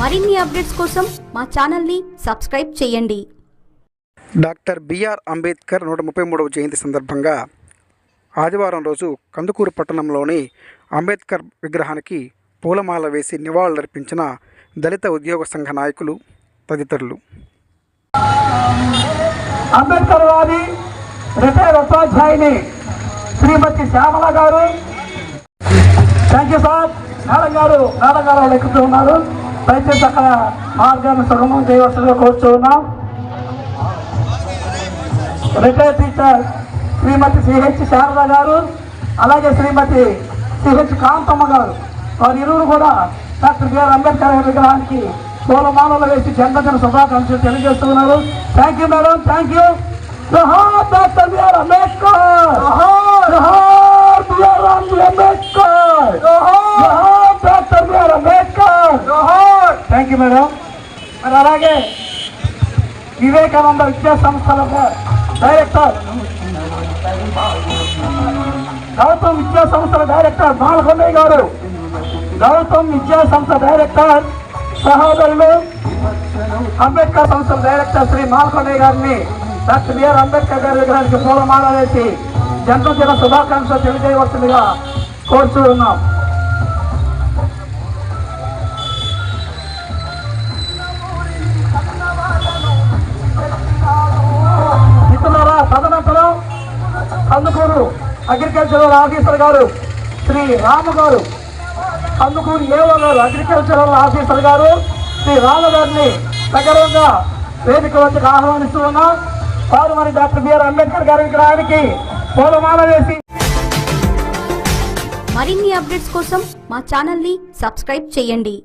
మరిన్ని అప్డేట్స్ కోసం మా ఛానల్ని సబ్స్క్రైబ్ చేయండి. డాక్టర్ బిఆర్ అంబేద్కర్ నూట ముప్పై మూడవ జయంతి సందర్భంగా ఆదివారం రోజు కందుకూరు పట్టణంలోని అంబేద్కర్ విగ్రహానికి పూలమాల వేసి నివాళులర్పించిన దళిత ఉద్యోగ సంఘ నాయకులు తదితరులు. అంబేద్కర్ వారి రిటైర్ ఉపాధ్యాయుని శ్రీమతి శ్యామల గారు. థ్యాంక్ యూ సార్ గారు మేడం గారు వాళ్ళు ఎక్కుతూ ఉన్నారు. దయచేసి అక్కడ మార్గాన్ని సుగమం చేయవలసిందిగా కోరుచున్నాం. Retire teacher Srimati CH Sharada గారు అలాగే శ్రీమతి సిహెచ్ కాంతమ్మ గారు. వారి ఇరువురు కూడా డాక్టర్ బిఆర్ అంబేద్కర్ గారి విగ్రహానికి పూలమాలలు వేసి జన్మదిన శుభాకాంక్షలు తెలియజేస్తున్నారు. Thank you madam thank you doctor BR Ambedkar. BR Ambedkar Johar doctor BR Ambedkar జోహార్ థ్యాంక్ యూ మేడం మరి అలాగే వివేకానంద విద్యా సంస్థల డైరెక్టర్ గౌతమ్ విద్యా సంస్థల డైరెక్టర్ బాలకొండయ్య గారు గౌతమ్ విద్యా సంస్థ డైరెక్టర్ సహోదరులు అంబేద్కర్ సంస్థ డైరెక్టర్ శ్రీ మాల్కొండయ్య గారిని డాక్టర్ బిఆర్ అంబేద్కర్ గారి విగ్రహానికి పూలమాల వేసి జన్మదిన శుభాకాంక్షలు తెలియజేయవలసిందిగా కోరుచూ ఉన్నాం అగ్రికల్చరల్ ఆఫీసర్ గారు శ్రీ రాము గారు కందుకూరు ఏవో గారు అగ్రికల్చరల్ ఆఫీసర్ గారు శ్రీ రాము గారిని సగర్వంగా వేదిక వద్దకు ఆహ్వానిస్తూ ఉన్నాం. వారు మరి డాక్టర్ బిఆర్ అంబేద్కర్ గారి విగ్రహానికి పూలమాల వేసి మరిన్ని అప్డేట్స్ కోసం మా ఛానల్ని సబ్స్క్రైబ్ చేయండి.